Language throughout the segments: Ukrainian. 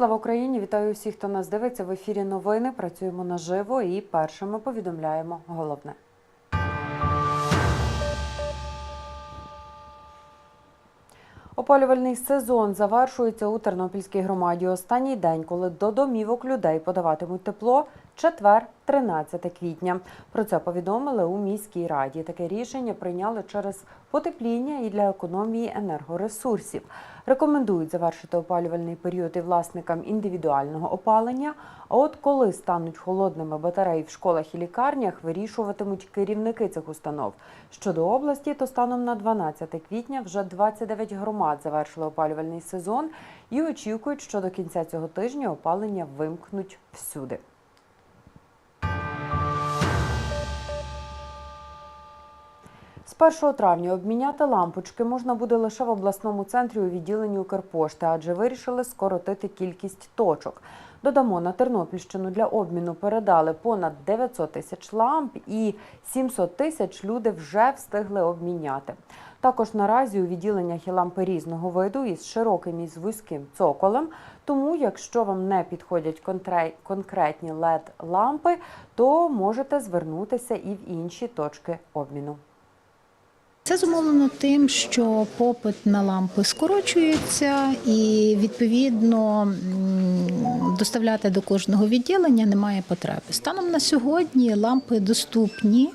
Слава Україні! Вітаю всіх, хто нас дивиться. В ефірі новини. Працюємо наживо і першими повідомляємо головне. Опалювальний сезон завершується у Тернопільській громаді. Останній день, коли до домівок людей подаватимуть тепло, четвер, 13 квітня. Про це повідомили у міській раді. Таке рішення прийняли через потепління і для економії енергоресурсів. Рекомендують завершити опалювальний період і власникам індивідуального опалення. А от коли стануть холодними батареї в школах і лікарнях, вирішуватимуть керівники цих установ. Щодо області, то станом на 12 квітня вже 29 громад завершили опалювальний сезон і очікують, що до кінця цього тижня опалення вимкнуть всюди. З 1 травня обміняти лампочки можна буде лише в обласному центрі у відділенні Укрпошти, адже вирішили скоротити кількість точок. Додамо, на Тернопільщину для обміну передали понад 900 тисяч ламп і 700 тисяч люди вже встигли обміняти. Також наразі у відділеннях є лампи різного виду із широким і з вузьким цоколем. Тому, якщо вам не підходять конкретні led лампи, то можете звернутися і в інші точки обміну. Це зумовлено тим, що попит на лампи скорочується, і відповідно доставляти до кожного відділення немає потреби. Станом на сьогодні лампи доступні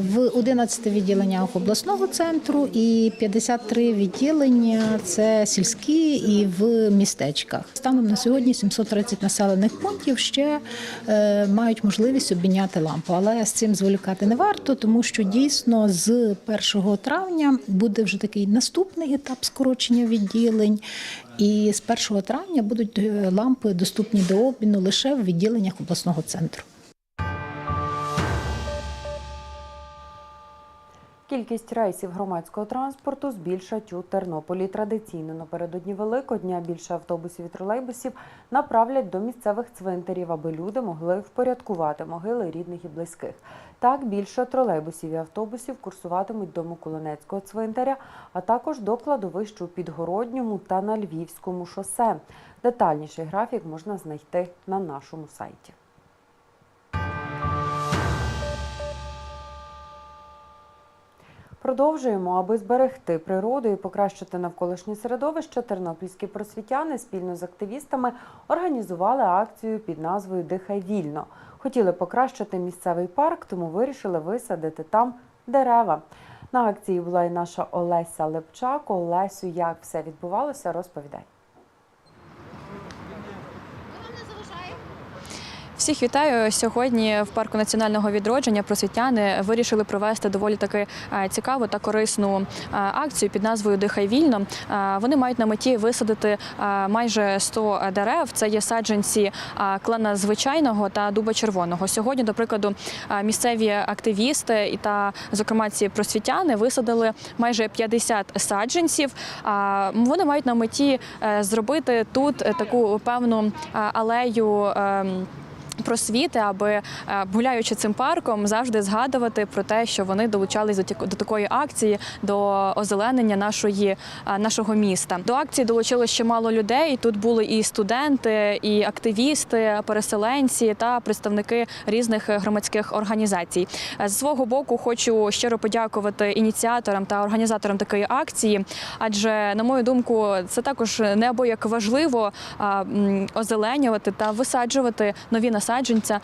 в 11 відділеннях обласного центру і 53 відділення це сільські і в містечках. Станом на сьогодні 730 населених пунктів ще е, мають можливість обміняти лампу, але з цим зволікати не варто, тому що дійсно з 1 травня буде вже такий наступний етап скорочення відділень. І з 1 травня будуть е, лампи доступні до обміну лише в відділеннях обласного центру. Кількість рейсів громадського транспорту збільшать у Тернополі. Традиційно напередодні Великодня більше автобусів і тролейбусів направлять до місцевих цвинтарів, аби люди могли впорядкувати могили рідних і близьких. Так більше тролейбусів і автобусів курсуватимуть до Миколинецького цвинтаря, а також до кладовищ у Підгородньому та на Львівському шосе. Детальніший графік можна знайти на нашому сайті. Продовжуємо, аби зберегти природу і покращити навколишнє середовище. Тернопільські просвітяни спільно з активістами організували акцію під назвою Дихай вільно. Хотіли покращити місцевий парк, тому вирішили висадити там дерева. На акції була і наша Олеся Лепчак. Олесю, як все відбувалося, розповідай. Всіх вітаю сьогодні. В парку національного відродження просвітяни вирішили провести доволі таки е, цікаву та корисну е, акцію під назвою Дихай вільно. Е, Вони мають на меті висадити майже 100 дерев. Це є саджанці клена звичайного та дуба червоного. Сьогодні, до прикладу, місцеві активісти і та, зокрема, ці просвітяни висадили майже 50 саджанців. Вони мають на меті зробити тут таку певну алею. Просвіти, аби е, гуляючи цим парком, завжди згадувати про те, що вони долучались до такої акції, до озеленення нашої е, нашого міста. До акції долучилось чимало людей. Тут були і студенти, і активісти, переселенці та представники різних громадських організацій. Е, З свого боку хочу щиро подякувати ініціаторам та організаторам такої акції, адже, на мою думку, це також неабияк важливо озеленювати та висаджувати нові насадженця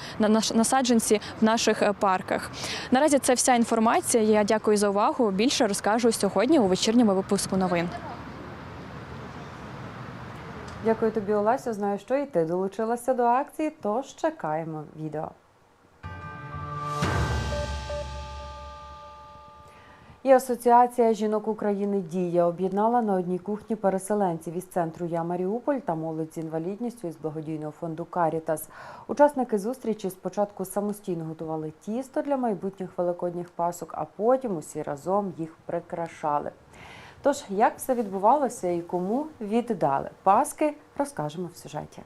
насадженці в наших е, парках. Наразі це вся інформація. Я дякую за увагу. Більше розкажу сьогодні у вечірньому випуску новин. Дякую тобі, Олеся. Знаю, що і ти долучилася до акції, тож чекаємо відео. І Асоціація жінок України Дія об'єднала на одній кухні переселенців із центру Я Маріуполь та молодь з інвалідністю із благодійного фонду Карітас. Учасники зустрічі спочатку самостійно готували тісто для майбутніх великодніх пасок, а потім усі разом їх прикрашали. Тож, як все відбувалося і кому віддали паски, розкажемо в сюжеті.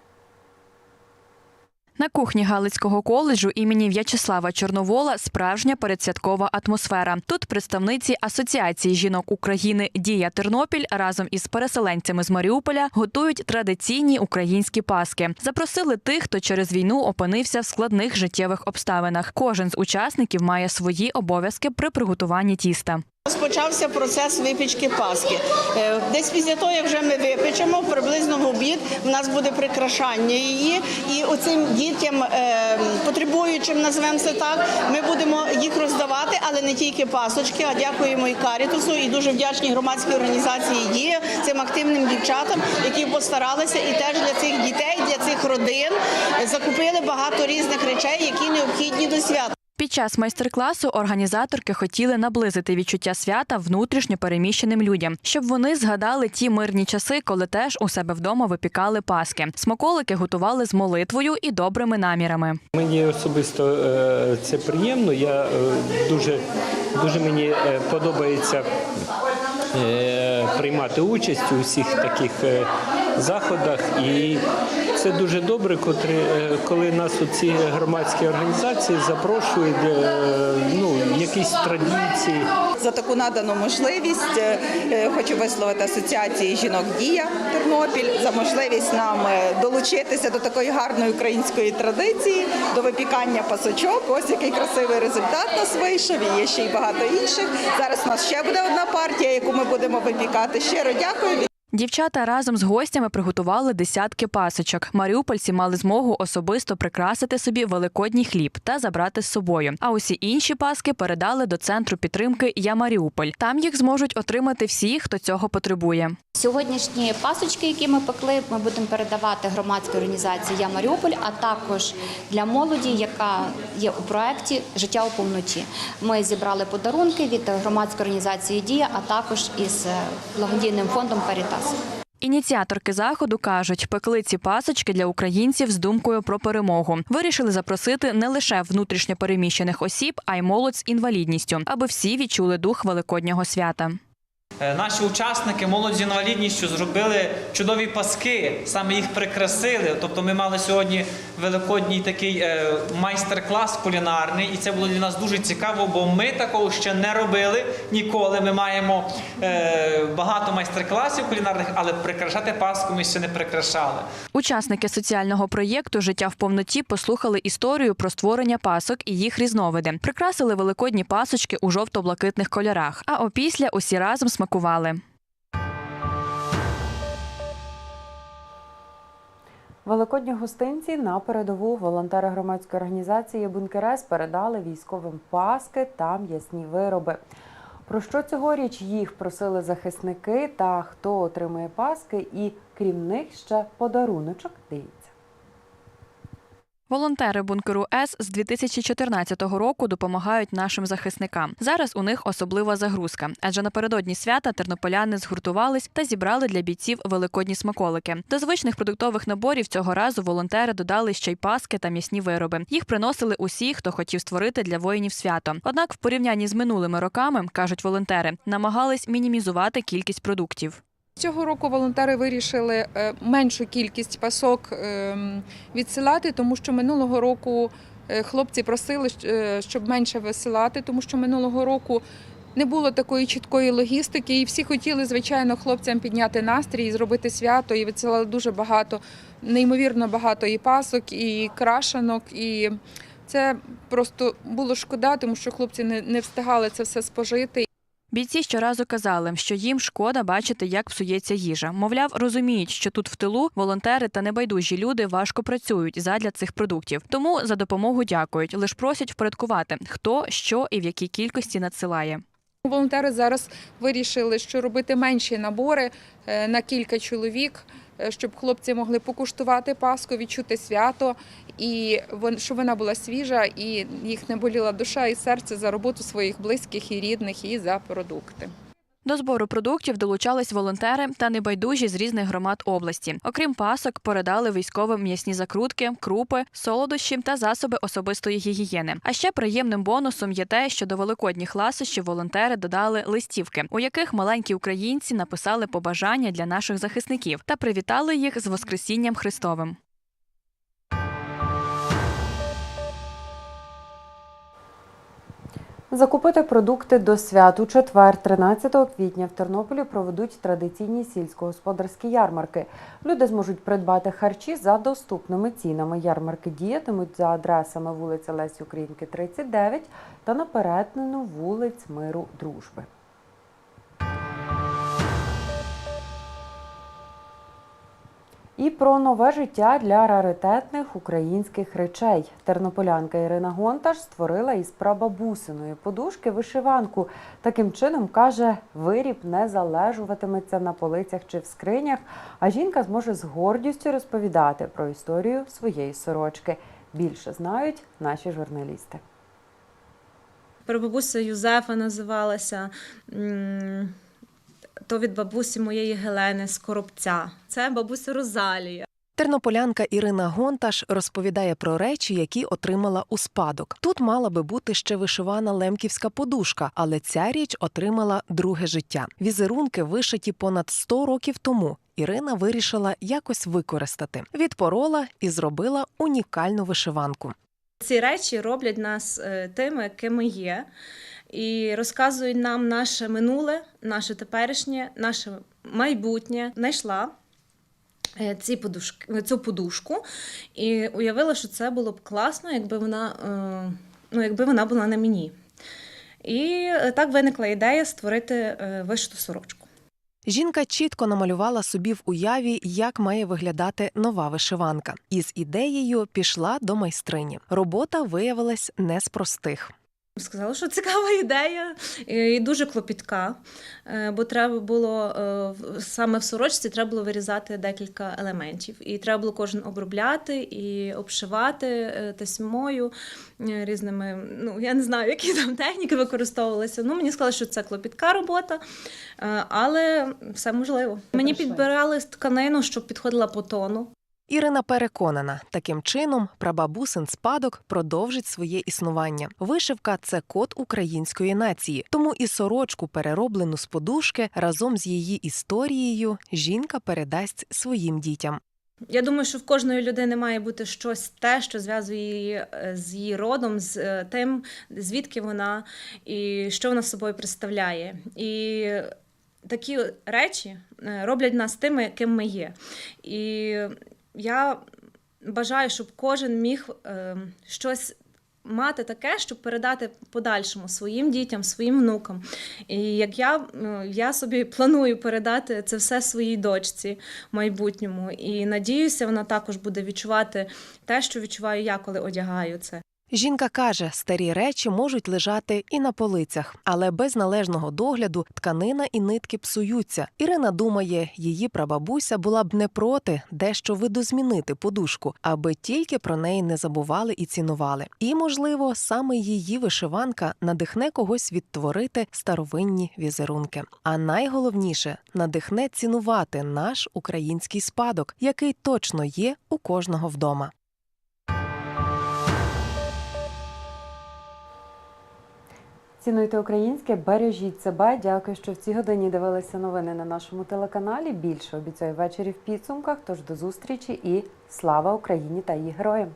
На кухні Галицького коледжу імені В'ячеслава Чорновола справжня передсвяткова атмосфера. Тут представниці Асоціації жінок України Дія Тернопіль разом із переселенцями з Маріуполя готують традиційні українські паски. Запросили тих, хто через війну опинився в складних життєвих обставинах. Кожен з учасників має свої обов'язки при приготуванні тіста. Розпочався процес випічки паски. Е, Десь після того, як вже ми випечемо, приблизно в обід в нас буде прикрашання її. І оцим дітям е, потребуючим, називаємо це так, ми будемо їх роздавати, але не тільки пасочки, а дякуємо і Карітусу, і дуже вдячні громадській організації Дія цим активним дівчатам, які постаралися і теж для цих дітей, для цих родин закупили багато різних речей, які необхідні до свята. Під час майстер-класу організаторки хотіли наблизити відчуття свята внутрішньо переміщеним людям, щоб вони згадали ті мирні часи, коли теж у себе вдома випікали паски. Смаколики готували з молитвою і добрими намірами. Мені особисто е, це приємно. Я е, дуже, дуже мені е, подобається приймати участь у всіх таких заходах. І це дуже добре, е, коли нас ці громадські організації запрошують е, ну, якісь традиції. За таку надану можливість Е, хочу висловити асоціації жінок Дія Тернопіль за можливість нам долучитися до такої гарної української традиції, до випікання пасочок. Ось який красивий результат нас вийшов. І є ще й багато інших. Зараз у нас ще буде одна партія, яку ми будемо випікати. Щиро дякую. Дівчата разом з гостями приготували десятки пасочок. Маріупольці мали змогу особисто прикрасити собі великодній хліб та забрати з собою. А усі інші паски передали до центру підтримки Я Маріуполь. Там їх зможуть отримати всі, хто цього потребує. Сьогоднішні пасочки, які ми пекли, ми будемо передавати громадській організації Я Маріуполь, а також для молоді, яка є у проєкті Життя у повноті. Ми зібрали подарунки від громадської організації Дія, а також із благодійним фондом Карітас. Ініціаторки заходу кажуть, пекли ці пасочки для українців з думкою про перемогу. Вирішили запросити не лише внутрішньо переміщених осіб, а й молодь з інвалідністю, аби всі відчули дух великоднього свята. Е, Наші учасники, молодь з інвалідністю, зробили чудові паски, саме їх прикрасили. Тобто ми мали сьогодні великодній такий е, майстер-клас кулінарний, і це було для нас дуже цікаво, бо ми такого ще не робили ніколи. Ми маємо е, багато майстер-класів кулінарних, але прикрашати паску ми ще не прикрашали. Учасники соціального проєкту Життя в повноті послухали історію про створення пасок і їх різновиди. Прикрасили великодні пасочки у жовто-блакитних кольорах. А опісля усі разом смакували. Великодні гостинці на передову волонтери громадської організації Бункерес передали військовим паски та м'ясні вироби. Про що цьогоріч їх просили захисники та хто отримує паски, і крім них ще подаруночок дивіться. Волонтери бункеру С з 2014 року допомагають нашим захисникам. Зараз у них особлива загрузка, адже напередодні свята тернополяни згуртувались та зібрали для бійців великодні смаколики. До звичних продуктових наборів цього разу волонтери додали ще й паски та м'ясні вироби. Їх приносили усі, хто хотів створити для воїнів свято. Однак, в порівнянні з минулими роками, кажуть волонтери, намагались мінімізувати кількість продуктів. Цього року волонтери вирішили е, меншу кількість пасок ем, відсилати, тому що минулого року е, хлопці просили, е, щоб менше висилати, тому що минулого року не було такої чіткої логістики, і всі хотіли, звичайно, хлопцям підняти настрій, і зробити свято, і відсилали дуже багато, неймовірно багато і пасок, і крашанок. І це просто було шкода, тому що хлопці не встигали це все спожити. Бійці щоразу казали, що їм шкода бачити, як псується їжа. Мовляв, розуміють, що тут в тилу волонтери та небайдужі люди важко працюють задля цих продуктів. Тому за допомогу дякують, лиш просять впорядкувати, хто, що і в якій кількості надсилає. Волонтери зараз вирішили, що робити менші набори е, на кілька чоловік, е, щоб хлопці могли покуштувати паску, відчути свято, і щоб вона була свіжа, і їх не боліла душа і серце за роботу своїх близьких і рідних, і за продукти. До збору продуктів долучались волонтери та небайдужі з різних громад області. Окрім пасок, передали військовим м'ясні закрутки, крупи, солодощі та засоби особистої гігієни. А ще приємним бонусом є те, що до великодніх ласощів волонтери додали листівки, у яких маленькі українці написали побажання для наших захисників та привітали їх з Воскресінням Христовим. Закупити продукти до свят у четвер, 13 квітня в Тернополі проведуть традиційні сільськогосподарські ярмарки. Люди зможуть придбати харчі за доступними цінами. Ярмарки діятимуть за адресами вулиця Лесі Українки, 39 та на перетину вулиць Миру Дружби. І про нове життя для раритетних українських речей. Тернополянка Ірина Гонташ створила із прабабусиної подушки вишиванку. Таким чином, каже, виріб не залежуватиметься на полицях чи в скринях, а жінка зможе з гордістю розповідати про історію своєї сорочки. Більше знають наші журналісти. Прабабуся Юзефа називалася. То від бабусі моєї Гелени з Коробця. Це бабуся Розалія. Тернополянка Ірина Гонташ розповідає про речі, які отримала у спадок. Тут мала би бути ще вишивана лемківська подушка, але ця річ отримала друге життя. Візерунки вишиті понад 100 років тому. Ірина вирішила якось використати. Відпорола і зробила унікальну вишиванку. Ці речі роблять нас е, тими, ким ми є, і розказують нам наше минуле, наше теперішнє, наше майбутнє. Знайшла е, ці подушки, цю подушку і уявила, що це було б класно, якби вона, е, ну, якби вона була на мені. І е, так виникла ідея створити е, вишиту сорочку. Жінка чітко намалювала собі в уяві, як має виглядати нова вишиванка. І з ідеєю пішла до майстрині. Робота виявилась не з простих. Сказала, що цікава ідея і дуже клопітка, е, бо треба було е, саме в сорочці треба було вирізати декілька елементів. І треба було кожен обробляти і обшивати е, тесьмою різними. Ну я не знаю, які там техніки використовувалися. Ну мені сказали, що це клопітка робота, але все можливо. Мені підбирали тканину, щоб підходила по тону. Ірина переконана, таким чином прабабусин спадок продовжить своє існування. Вишивка це код української нації, тому і сорочку, перероблену з подушки, разом з її історією, жінка передасть своїм дітям. Я думаю, що в кожної людини має бути щось те, що зв'язує її е, з її родом, з е, тим, звідки вона і що вона собою представляє. І такі речі е, роблять нас тими, ким ми є. І я бажаю, щоб кожен міг е, щось. Мати таке, щоб передати подальшому своїм дітям, своїм внукам. І як я, я собі планую передати це все своїй дочці майбутньому. І надіюся, вона також буде відчувати те, що відчуваю я, коли одягаю це. Жінка каже, старі речі можуть лежати і на полицях, але без належного догляду тканина і нитки псуються. Ірина думає, її прабабуся була б не проти дещо видозмінити подушку, аби тільки про неї не забували і цінували. І, можливо, саме її вишиванка надихне когось відтворити старовинні візерунки. А найголовніше надихне цінувати наш український спадок, який точно є у кожного вдома. Цінуйте українське, бережіть себе. Дякую, що в цій годині дивилися новини на нашому телеканалі. Більше обіцяю ввечері в підсумках. Тож до зустрічі і слава Україні та її героям!